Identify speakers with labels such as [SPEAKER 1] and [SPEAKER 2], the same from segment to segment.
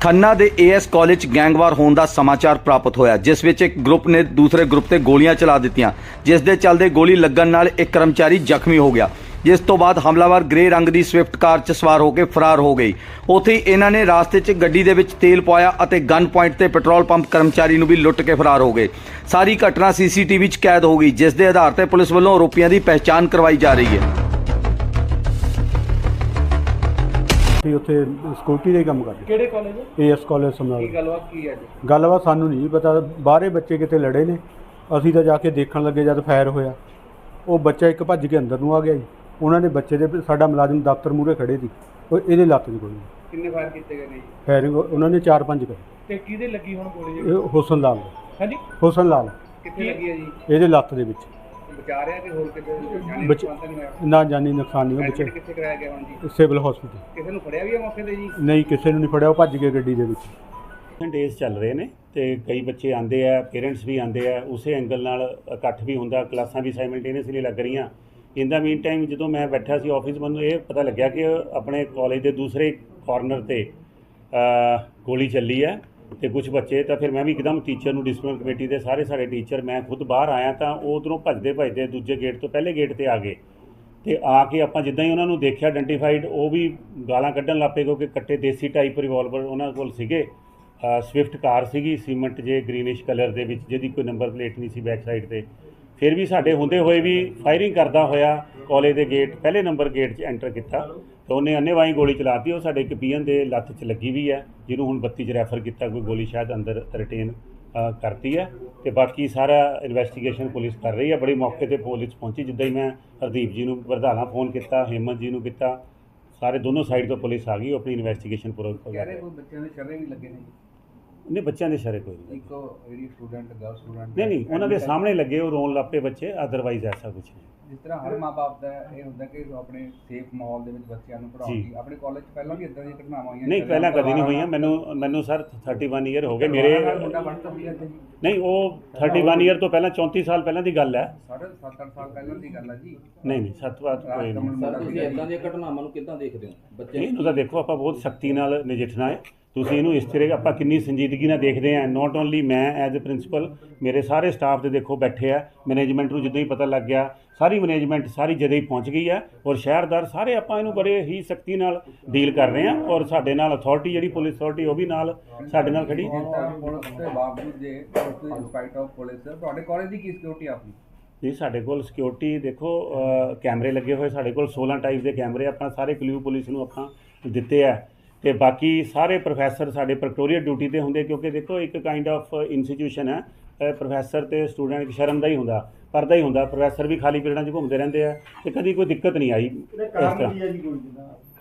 [SPEAKER 1] ਖੰਨਾ ਦੇ as college gang war ਹੋਣ ਦਾ ਸਮਾਚਾਰ ਪ੍ਰਾਪਤ ਹੋਇਆ, ਜਿਸ ਵਿੱਚ ਇੱਕ ਗਰੁੱਪ ਨੇ ਦੂਸਰੇ ਗਰੁੱਪ ਤੇ ਗੋਲੀਆਂ ਚਲਾ ਦਿੱਤੀਆਂ, ਜਿਸ ਦੇ ਚੱਲਦੇ ਗੋਲੀ ਲੱਗਣ ਨਾਲ ਇੱਕ ਕਰਮਚਾਰੀ ਜ਼ਖਮੀ ਹੋ ਗਿਆ। ਜਿਸ ਤੋਂ ਬਾਅਦ ਹਮਲਾਵਰ ਗ੍ਰੇ ਰੰਗ ਦੀ ਸਵਿਫਟ ਕਾਰ 'ਚ ਸਵਾਰ ਹੋ ਕੇ ਫਰਾਰ ਹੋ ਗਈ ਉੱਥੇ ਇਹਨਾਂ ਨੇ ਰਾਸਤੇ 'ਚ ਗੱਡੀ ਦੇ ਵਿੱਚ ਤੇਲ ਪਾਇਆ ਅਤੇ ਗਨ ਪੁਆਇੰਟ ਤੇ ਪੈਟਰੋਲ ਪੰਪ ਕਰਮਚਾਰੀ ਨੂੰ ਵੀ ਲੁੱਟ ਕੇ ਫਰਾਰ ਹੋ ਗਏ। ਸਾਰੀ ਘਟਨਾ ਸੀਸੀਟੀਵੀ 'ਚ ਕੈਦ ਹੋ ਗਈ, ਜਿਸ ਦੇ ਆਧਾਰ ਤੇ ਪੁਲਿਸ ਵੱਲੋਂ ਆਰੋਪੀਆਂ ਦੀ ਪਹਿਚਾਣ ਕਰਵਾਈ ਜਾ ਰਹੀ ਹੈ।
[SPEAKER 2] ਉੱਥੇ ਸਿਕਿਉਰਿਟੀ ਦਾ ਹੀ ਕੰਮ ਕਰਦੇ।
[SPEAKER 3] ਕਿਹੜੇ ਕਾਲਜ
[SPEAKER 2] ਏਐਸ ਕਾਲਜ ਸਮਰਾਲ।
[SPEAKER 3] ਕੀ ਗੱਲਬਾਤ ਕੀ ਹੈ ਜੀ
[SPEAKER 2] ਗੱਲਬਾਤ ਸਾਨੂੰ ਨਹੀਂ ਪਤਾ। ਬਾਹਰੇ ਬੱਚੇ ਕਿਤੇ ਲੜੇ ਨੇ। ਅਸੀਂ ਤਾਂ ਜਾ ਕੇ ਦੇਖਣ ਲੱਗੇ ਜਦ ਫਾਇਰ ਹੋਇਆ। ਉਹ ਬੱਚਾ ਇੱਕ ਭੱਜ ਕੇ ਅੰਦਰ ਨੂੰ ਆ ਗਿਆ ਜੀ। ਉਹਨਾਂ ਨੇ ਬੱਚੇ ਦੇ ਸਾਡਾ ਮੁਲਾਜ਼ਮ ਦਫ਼ਤਰ ਮੂਹਰੇ ਖੜੇ ਸੀ। ਉਹ ਇਹਦੇ ਲੱਤ 'ਚ ਗੋਲੀ।
[SPEAKER 3] ਕਿੰਨੇ ਫਾਇਰ ਕੀਤੇ ਗਏ ਨੇ ਜੀ?
[SPEAKER 2] ਫਾਇਰਿੰਗ ਉਹਨਾਂ ਨੇ 4-5 ਕਰੀ।
[SPEAKER 3] ਤੇ ਕਿਹਦੇ ਲੱਗੀ ਹੁਣ ਗੋਲੀ ਜੀ?
[SPEAKER 2] ਇਹ ਹੁਸਨ ਲਾਲ।
[SPEAKER 3] ਹਾਂਜੀ।
[SPEAKER 2] ਹੁਸਨ ਲਾਲ।
[SPEAKER 3] ਕਿੱਥੇ ਲੱਗੀ ਹੈ ਜੀ?
[SPEAKER 2] ਇਹਦੇ ਲੱਤ ਦੇ ਵਿੱਚ।
[SPEAKER 3] ਬਚਾ ਰਿਹਾ ਕਿ ਹੋਰ ਕਿਤੇ ਜਾਣੀ
[SPEAKER 2] ਬਚ-
[SPEAKER 3] ਨੁਕਸਾਨ ਤਾਂ ਨਹੀਂ ਹੋਇਆ?
[SPEAKER 2] ਨਾ ਜਾਨੀ ਨੁਕਸਾਨ ਨਹੀਂ ਬੱਚੇ।
[SPEAKER 3] ਕਿੱਥੇ ਕਰਾਇਆ ਗਿਆ ਹੁਣ ਜੀ?
[SPEAKER 2] Civil hospital.
[SPEAKER 3] ਕਿਸੇ ਨੂੰ ਫੜਿਆ ਵੀ ਹੈ ਮੌਕੇ ਤੇ ਜੀ?
[SPEAKER 2] ਨਹੀਂ ਕਿਸੇ ਨੂੰ ਨਹੀਂ ਫੜਿਆ ਉਹ ਭੱਜ ਗਏ ਗੱਡੀ ਦੇ ਵਿੱਚ।
[SPEAKER 4] ਡੇਜ਼ ਚੱਲ ਰਹੇ ਨੇ ਤੇ ਕਈ ਬੱਚੇ ਆਂਦੇ ਆ ਪੇਰੈਂਟਸ ਵੀ ਆਂਦੇ ਆ ਉਸੇ ਐਂਗਲ ਨਾਲ ਇਕੱਠ ਵੀ ਹੁੰਦਾ ਕਲਾਸਾਂ ਵੀ ਸਾਈਮਲਟੇਨੀਅਸਲੀ ਲੱਗ ਰਹੀਆਂ। ਇਨ ਦਾ ਮੀਨ ਟਾਈਮ ਜਦੋਂ ਮੈਂ ਬੈਠਾ ਸੀ ਆਫਿਸ ਮੈਨੂੰ ਇਹ ਪਤਾ ਲੱਗਿਆ ਕਿ ਆਪਣੇ ਕਾਲਜ ਦੇ ਦੂਸਰੇ ਕਾਰਨਰ ਤੇ ਅ, ਗੋਲੀ ਚੱਲੀ ਹੈ ਤੇ ਕੁਝ ਬੱਚੇ ਤਾਂ ਫਿਰ ਮੈਂ ਵੀ ਇੱਕਦਮ ਟੀਚਰ ਨੂੰ ਡਿਸਪਲਿਨ ਕਮੇਟੀ ਦੇ ਸਾਰੇ ਸਾਡੇ ਟੀਚਰ ਮੈਂ ਖੁਦ ਬਾਹਰ ਆਇਆ ਤਾਂ ਉਹ ਉਧਰੋਂ ਭੱਜਦੇ ਭੱਜਦੇ ਦੂਜੇ ਗੇਟ ਤੋਂ ਪਹਿਲੇ ਗੇਟ ਤੇ ਆ ਗਏ। ਤੇ ਆ ਕੇ ਆਪਾਂ ਜਿੱਦਾਂ ਹੀ ਉਹਨਾਂ ਨੂੰ ਦੇਖਿਆ ਆਇਡੈਂਟੀਫਾਈਡ ਉਹ ਵੀ ਗਾਲਾਂ ਕੱਢਣ ਲੱਪੇ ਕਿਉਂਕਿ ਕੱਟੇ ਦੇਸੀ ਟਾਈਪ ਰਿਵਾਲਵਰ ਉਹਨਾਂ ਕੋਲ ਸੀਗੇ। ਸਵਿਫਟ ਕਾਰ ਸੀਗੀ, ਸੀਮੈਂਟ ਜੇ ਗ੍ਰੀਨਿਸ਼ ਕਲਰ ਦੇ ਵਿੱਚ, ਜਿਹਦੀ ਕੋਈ ਨੰਬਰ ਪਲੇਟ ਨਹੀਂ ਸੀ ਬੈਕ ਸਾਈਡ ਤੇ। ਫਿਰ ਵੀ ਸਾਡੇ ਹੁੰਦੇ ਹੋਏ ਵੀ ਫਾਇਰਿੰਗ ਕਰਦਾ ਹੋਇਆ ਕਾਲਜ ਦੇ ਗੇਟ ਪਹਿਲੇ ਨੰਬਰ ਗੇਟ 'ਚ ਐਂਟਰ ਕੀਤਾ। ਤੇ ਉਹਨੇ ਅੰਨੇਵਾਹੀ ਗੋਲੀ ਚਲਾਤੀ, ਉਹ ਸਾਡੇ ਇੱਕ ਪੀਐਨ ਦੇ ਲੱਤ 'ਚ ਲੱਗੀ ਵੀ ਹੈ, ਜਿਹਨੂੰ ਹੁਣ 32 'ਚ ਰੈਫਰ ਕੀਤਾ, ਕੋਈ ਗੋਲੀ ਸ਼ਾਇਦ ਅੰਦਰ ਰਿਟੇਨ ਕਰਤੀ ਹੈ। ਤੇ ਬਾਕੀ ਸਾਰਾ ਇਨਵੈਸਟੀਗੇਸ਼ਨ ਪੁਲਿਸ ਕਰ ਰਹੀ ਹੈ। ਬੜੀ ਮੌਕੇ ਤੇ ਪੁਲਿਸ ਪਹੁੰਚੀ, ਜਿੱਦਾਂ ਹੀ ਮੈਂ ਹਰਦੀਪ ਜੀ ਨੂੰ, ਵਰਧਾਲਾ ਫੋਨ ਕੀਤਾ, ਹਿੰਮਤ ਜੀ ਨੂੰ ਕੀਤਾ। ਸਾਰੇ ਦੋਨੋਂ ਸਾਈਡ ਤੋਂ ਪੁਲਿਸ ਆ ਗਈ, ਉਹ ਆਪਣੀ ਇਨਵੈਸਟੀਗੇਸ਼ਨ ਪੂਰਾ ਕਰ
[SPEAKER 3] ਰਹੀ ਕੋਈ ਬੱਚਿਆਂ ਦੇ ਸ਼ਰਰੇ ਵੀ ਲੱਗੇ ਨੇ।
[SPEAKER 4] ਨਹੀਂ ਬੱਚਿਆਂ ਦੇ ਸ਼ਰੇ ਕੋਈ ਨਹੀਂ।
[SPEAKER 3] ਇੱਕ ਜਿਹੜੀ ਸਟੂਡੈਂਟ ਗਰਲ ਸਟੂਡੈਂਟ
[SPEAKER 4] ਨਹੀਂ ਨਹੀਂ ਉਹਨਾਂ ਦੇ ਸਾਹਮਣੇ ਲੱਗੇ ਉਹ ਰੋਣ ਲੱਪੇ ਬੱਚੇ ਅਦਰਵਾਈਜ਼ ਐਸਾ ਕੁਝ ਨਹੀਂ।
[SPEAKER 3] ਜਿਸ ਤਰ੍ਹਾਂ ਹਰ ਮਾਪੇ ਦਾ ਇਹ ਹੁੰਦਾ ਕਿ ਉਹ ਆਪਣੇ ਸੇਫ ਮਾਹੌਲ ਦੇ ਵਿੱਚ ਬੱਚਿਆਂ ਨੂੰ ਪੜ੍ਹਾਉਣ
[SPEAKER 4] ਜੀ।
[SPEAKER 3] ਦੀ ਆਪਣੇ ਕਾਲਜ 'ਚ ਪਹਿਲਾਂ ਵੀ ਇਦਾਂ ਦੀਆਂ ਘਟਨਾਵਾਂ ਹੋਈਆਂ
[SPEAKER 4] ਨਹੀਂ ਪਹਿਲਾਂ ਕਦੀ ਨਹੀਂ ਹੋਈਆਂ। ਮੈਨੂੰ ਮੈਨੂੰ ਸਰ 31 ਇਅਰ ਹੋ ਗਏ। ਮੇਰੇ ਨਹੀਂ ਉਹ 31 ਇਅਰ ਤੋਂ ਪਹਿਲਾਂ 34 ਸਾਲ ਪਹਿਲਾਂ ਦੀ ਗੱਲ ਹੈ।
[SPEAKER 3] ਸਾਢੇ 7-8 ਸਾਲ ਪਹਿਲਾਂ ਦੀ ਗੱਲ ਹੈ ਜੀ।
[SPEAKER 4] ਨਹੀਂ ਨਹੀਂ ਸਤਵਾਤ ਕੋਈ ਨਹੀਂ।
[SPEAKER 3] ਸਰ
[SPEAKER 5] ਤੁਸੀਂ ਇਦਾਂ ਦੀਆਂ ਘਟਨਾਵਾਂ ਨੂੰ ਕਿੱਦਾਂ ਦੇਖਦੇ ਹੋ? ਬੱਚੇ
[SPEAKER 4] ਨਹੀਂ ਤਾਂ ਦੇਖੋ ਆਪਾਂ ਬਹੁਤ ਸਖਤੀ ਨਾਲ ਨਜਿੱਠਣਾ ਹੈ। ਤੁਸੀਂ ਇਹਨੂੰ ਇਸ ਤਰ੍ਹਾਂ ਆਪਾਂ ਕਿੰਨੀ ਸੰਜੀਦਗੀ ਨਾਲ ਦੇਖਦੇ ਹਾਂ। ਨਾਟ ਓਨਲੀ ਮੈਂ ਐਜ਼ ਅ ਪ੍ਰਿੰਸੀਪਲ ਮੇਰੇ ਸਾਰੇ ਸਟਾਫ ਦੇ ਦੇਖੋ ਬੈਠੇ ਆ। ਮੈਨੇਜਮੈਂਟ ਨੂੰ ਜਦੋਂ ਹੀ ਪਤਾ ਲੱਗ ਗਿਆ ਸਾਰੀ ਮੈਨੇਜਮੈਂਟ ਸਾਰੀ ਜਦੇ ਹੀ ਪਹੁੰਚ ਗਈ ਹੈ ਔਰ ਸ਼ਹਿਰਦਾਰ ਸਾਰੇ ਆਪਾਂ ਇਹਨੂੰ ਬੜੇ ਹੀ ਸਖਤੀ ਨਾਲ ਡੀਲ ਕਰ ਰਹੇ ਹਾਂ ਔਰ ਸਾਡੇ ਨਾਲ ਅਥਾਰਟੀ ਜਿਹੜੀ ਪੁਲਿਸ ਅਥਾਰਟੀ ਉਹ ਵੀ ਨਾਲ ਸਾਡੇ ਨਾਲ ਖੜੀ।
[SPEAKER 3] ਪੁਲਿਸ ਦੇ ਬਾਵਜੂਦ ਜੇ ਤੁਸੀਂ ਇੰਸਪਾਈਟ ਆਫ ਪੁਲਿਸ ਤੁਹਾਡੇ ਕਾਲਜ ਦੀ ਕੀ ਸਿਕਿਉਰਿਟੀ ਆਪਣੀ?
[SPEAKER 4] ਜੀ ਸਾਡੇ ਕੋਲ ਸਿਕਿਉਰਿਟੀ ਦੇਖੋ ਕੈਮਰੇ ਲੱਗੇ ਹੋਏ ਸਾਡੇ ਕੋਲ 16 ਟਾਈਪ ਦੇ ਕੈਮਰੇ ਆਪਾਂ ਸਾਰੇ ਕਲਿਊ ਪੁਲਿਸ ਨੂੰ ਆਪਾਂ ਦਿੱਤੇ ਆ। ਤੇ ਬਾਕੀ ਸਾਰੇ ਪ੍ਰੋਫੈਸਰ ਸਾਡੇ ਪ੍ਰੈਕਟੋਰੀਅਲ ਡਿਊਟੀ ਤੇ ਹੁੰਦੇ ਕਿਉਂਕਿ ਦੇਖੋ ਇੱਕ ਕਾਈਂਡ ਆਫ ਇੰਸਟੀਟਿਊਸ਼ਨ ਹੈ ਪ੍ਰੋਫੈਸਰ ਤੇ ਸਟੂਡੈਂਟ ਇੱਕ ਸ਼ਰਮ ਦਾ ਹੀ ਹੁੰਦਾ ਪਰਦਾ ਹੀ ਹੁੰਦਾ ਪ੍ਰੋਫੈਸਰ ਵੀ ਖਾਲੀ ਪੀਰੀਅਡਾਂ 'ਚ ਘੁੰਮਦੇ ਰਹਿੰਦੇ ਆ ਤੇ ਕਦੀ ਕੋਈ ਦਿੱਕਤ ਨਹੀਂ ਆਈ ਇਸ ਤਰ੍ਹਾਂ।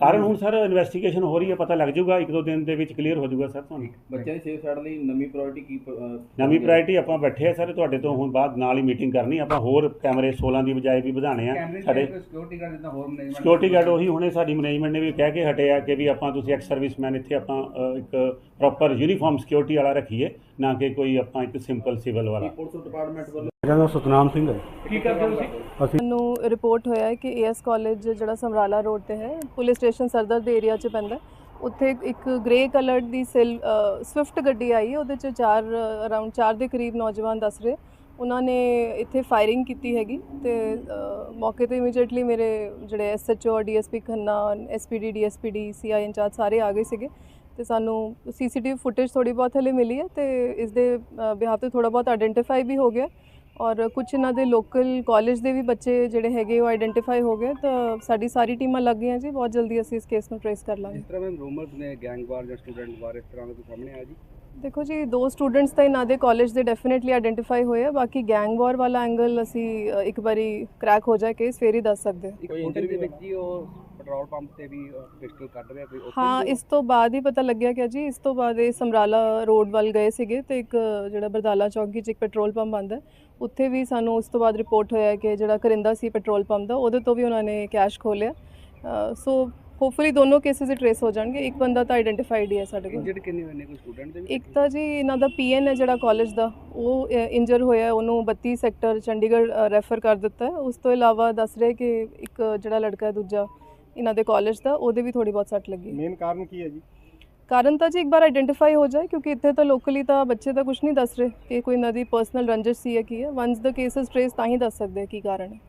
[SPEAKER 4] ਕਾਰਨ ਹੁਣ ਸਰ ਇਨਵੈਸਟੀਗੇਸ਼ਨ ਹੋ ਰਹੀ ਹੈ ਪਤਾ ਲੱਗ ਜਾਊਗਾ ਇੱਕ ਦੋ ਦਿਨ ਦੇ ਵਿੱਚ ਕਲੀਅਰ ਹੋ ਜਾਊਗਾ ਸਰ ਤੁਹਾਨੂੰ।
[SPEAKER 5] ਬੱਚਿਆਂ ਦੀ ਸੇਫ ਸਾਈਡ ਲਈ ਨਵੀਂ ਪ੍ਰਾਇੋਰਟੀ ਕੀ ਅਹ,
[SPEAKER 4] ਨਵੀਂ ਪ੍ਰਾਇੋਰਟੀ ਆਪਾਂ ਬੈਠੇ ਆ ਸਾਰੇ ਤੁਹਾਡੇ ਤੋਂ ਹੁਣ ਬਾਅਦ ਨਾਲ ਹੀ ਮੀਟਿੰਗ ਕਰਨੀ ਆਪਾਂ ਹੋਰ ਕੈਮਰੇ 16 ਦੀ ਬਜਾਏ ਵੀ ਵਧਾਣੇ ਆ
[SPEAKER 3] ਕੈਮਰੇ
[SPEAKER 4] ਸਾਡੇ।
[SPEAKER 3] ਸਿਕਿਉਰਿਟੀ ਗਾਰਡ ਜਿੱਦਾਂ ਹੋਰ ਮੈਨੇਜਮੈਂਟ
[SPEAKER 4] ਸਿਕਿਉਰਿਟੀ ਗਾਰਡ ਉਹੀ ਹੁਣੇ ਸਾਡੀ ਮੈਨੇਜਮੈਂਟ ਨੇ ਵੀ ਕਹਿ ਕੇ ਹਟੇ ਆ ਕਿ ਵੀ ਆਪਾਂ ਤੁਸੀਂ ਐਕਸ ਸਰਵਿਸਮੈਨ ਇੱਥੇ ਆਪਾਂ ਇੱਕ ਪ੍ਰੋਪਰ ਯੂਨੀਫਾਰਮ ਸਿਕਿਉਰਿਟੀ ਵਾਲਾ ਰੱਖੀਏ ਨਾ ਕਿ ਕੋਈ ਆਪਾਂ ਇੱਕ ਸਿੰਪਲ ਸਿਵਲ ਵਾਲਾ।
[SPEAKER 5] ਪੁਲਿਸ ਡਿਪਾਰਟਮੈਂਟ ਵੱਲੋਂ
[SPEAKER 2] ਮੇਰਾ ਨਾਮ ਸਤਨਾਮ ਸਿੰਘ ਹੈ।
[SPEAKER 3] ਕੀ ਕਰਦੇ ਤੁਸੀਂ?
[SPEAKER 2] ਅਸੀਂ
[SPEAKER 6] ਨੂੰ ਰਿਪੋਰਟ ਹੋਇਆ ਹੈ ਕਿ ਏਐਸ ਕਾਲਜ ਜਿਹੜਾ ਸਮਰਾਲਾ ਰੋਡ ਤੇ ਹੈ ਪੁਲਿਸ ਸਟੇਸ਼ਨ ਸਰਦਰ ਦੇ ਏਰੀਆ 'ਚ ਪੈਂਦਾ ਹੈ। ਉੱਥੇ ਇੱਕ ਗ੍ਰੇ ਕਲਰਡ ਦੀ ਸਿਲ ਸਵਿਫਟ ਗੱਡੀ ਆਈ ਹੈ ਉਹਦੇ 'ਚ ਚਾਰ ਅਰਾਊਂਡ 4 ਦੇ ਕਰੀਬ ਨੌਜਵਾਨ ਦੱਸ ਰਹੇ ਉਹਨਾਂ ਨੇ ਇੱਥੇ ਫਾਇਰਿੰਗ ਕੀਤੀ ਹੈਗੀ ਤੇ ਮੌਕੇ ਤੇ ਇਮੀਡੀਏਟਲੀ ਮੇਰੇ ਜਿਹੜੇ SHO DSP Khanna SPD DSPD CI in charge ਸਾਰੇ ਆ ਗਏ ਸੀਗੇ। ਤੇ ਸਾਨੂੰ ਸੀਸੀਟੀਵੀ ਫੁਟੇਜ ਥੋੜੀ ਬਹੁਤ ਹਲੇ ਮਿਲੀ ਹੈ ਤੇ ਇਸ ਦੇ ਬਿਹਾਫ ਤੇ ਥੋੜਾ ਬਹੁਤ ਆਇਡੈਂਟੀਫਾਈ ਵੀ ਹੋ ਗਿਆ ਔਰ ਕੁਝ ਇਹਨਾਂ ਦੇ ਲੋਕਲ ਕਾਲਜ ਦੇ ਵੀ ਬੱਚੇ ਜਿਹੜੇ ਹੈਗੇ ਉਹ ਆਇਡੈਂਟੀਫਾਈ ਹੋ ਗਏ ਤਾਂ ਸਾਡੀ ਸਾਰੀ ਟੀਮਾਂ ਲੱਗ ਗਈਆਂ ਜੀ। ਬਹੁਤ ਜਲਦੀ ਅਸੀਂ ਇਸ ਕੇਸ ਨੂੰ ਟ੍ਰੇਸ ਕਰ ਲਾਂਗੇ।
[SPEAKER 3] ਇਸ ਤਰ੍ਹਾਂ ਦੇ ਰੂਮਰਸ ਨੇ ਗੈਂਗਵਾਰ ਜਾਂ ਸਟੂਡੈਂਟ ਵਾਰ ਇਸ ਤਰ੍ਹਾਂ ਦਾ ਕੋਈ ਸਾਹਮਣੇ ਆਇਆ ਜੀ?
[SPEAKER 6] ਦੇਖੋ ਜੀ ਦੋ ਸਟੂਡੈਂਟਸ ਤਾਂ ਇਹਨਾਂ ਦੇ ਕਾਲਜ ਦੇ ਡੈਫੀਨਿਟਲੀ ਆਇਡੈਂਟੀਫਾਈ ਹੋਏ ਆ ਬਾਕੀ ਗੈਂਗ ਵਾਰ ਵਾਲਾ ਐਂਗਲ ਅਸੀਂ ਇੱਕ ਵਾਰੀ ਕ੍ਰੈਕ ਹੋ ਜਾਏ ਕੇਸ ਫੇਰ ਹੀ ਦੱਸ ਸਕਦੇ ਹਾਂ
[SPEAKER 3] ਹੋਟਲ ਦੇ ਵਿੱਚ ਜੀ ਉਹ ਪੈਟਰੋਲ ਪੰਪ ਤੇ ਵੀ ਪਿਸਟਲ ਕੱਢ ਰਿਹਾ ਕੋਈ ਉੱਥੇ
[SPEAKER 6] ਹਾਂ ਇਸ ਤੋਂ ਬਾਅਦ ਹੀ ਪਤਾ ਲੱਗਿਆ ਕਿ ਜੀ ਇਸ ਤੋਂ ਬਾਅਦ ਇਹ ਸਮਰਾਲਾ ਰੋਡ ਵੱਲ ਗਏ ਸੀਗੇ ਤੇ ਇੱਕ ਜਿਹੜਾ ਬਰਦਾਲਾ ਚੌਂਕੀ 'ਚ ਇੱਕ ਪੈਟਰੋਲ ਪੰਪ ਆਂਦਾ ਉੱਥੇ ਵੀ ਸਾਨੂੰ ਉਸ ਤੋਂ ਬਾਅਦ ਰਿਪੋਰਟ ਹੋਇਆ ਕਿ ਜਿਹੜਾ ਕਰਿੰਦਾ ਸੀ ਪੈਟਰੋਲ ਪੰਪ ਦਾ ਉਹਦੇ ਤੋਂ ਵੀ ਉਹਨਾਂ ਨੇ ਕੈਸ਼ ਖੋਲਿਆ ਸੋ ਹੋਪਫੁਲੀ ਦੋਨੋਂ ਕੇਸਿਸ ਟ੍ਰੇਸ ਹੋ ਜਾਣਗੇ ਇੱਕ ਬੰਦਾ ਤਾਂ ਆਇਡੈਂਟੀਫਾਈਡ ਹੀ ਹੈ ਸਾਡੇ ਕੋਲ।
[SPEAKER 3] ਇੰਜਰਡ ਕਿੰਨੇ ਹੋਏ ਨੇ ਕੋਈ ਸਟੂਡੈਂਟ ਦੇ ਵੀ
[SPEAKER 6] ਇੱਕ ਤਾਂ ਜੀ ਇਹਨਾਂ ਦਾ ਪੀਐਨ ਹੈ ਜਿਹੜਾ ਕਾਲਜ ਦਾ ਉਹ ਇੰਜਰ ਹੋਇਆ ਉਹਨੂੰ 32 ਸੈਕਟਰ ਚੰਡੀਗੜ੍ਹ ਰੈਫਰ ਕਰ ਦਿੱਤਾ ਉਸ ਤੋਂ ਇਲਾਵਾ ਦੱਸ ਰਹੇ ਕਿ ਇੱਕ ਜਿਹੜਾ ਲੜਕਾ ਹੈ ਦੂਜਾ ਇਹਨਾਂ ਦੇ ਕਾਲਜ ਦਾ ਉਹਦੇ ਵੀ ਥੋੜੀ ਬਹੁਤ ਸੱਟ ਲੱਗੀ।
[SPEAKER 2] ਮੇਨ ਕਾਰਨ ਕੀ ਹੈ ਜੀ?
[SPEAKER 6] ਕਾਰਨ ਤਾਂ ਜੀ ਇੱਕ ਵਾਰ ਆਇਡੈਂਟੀਫਾਈ ਹੋ ਜਾਏ ਕਿਉਂਕਿ ਇੱਥੇ ਤਾਂ ਲੋਕਲੀ ਤਾਂ ਬੱਚੇ ਤਾਂ ਕੁਝ ਨਹੀਂ ਦੱਸ ਰਹੇ ਕਿ ਕੋਈ ਇਹਨਾਂ ਦੀ ਪਰਸਨਲ ਰੰਜਿਸ਼ ਸੀ ਹੈ ਕੀ ਹੈ। ਵਾਂਸ ਦਾ ਕੇਸ ਇਜ਼ ਟ੍ਰੇਸ ਤਾਂ ਹੀ ਦੱਸ ਸਕਦੇ ਕੀ ਕਾਰਨ ਹੈ।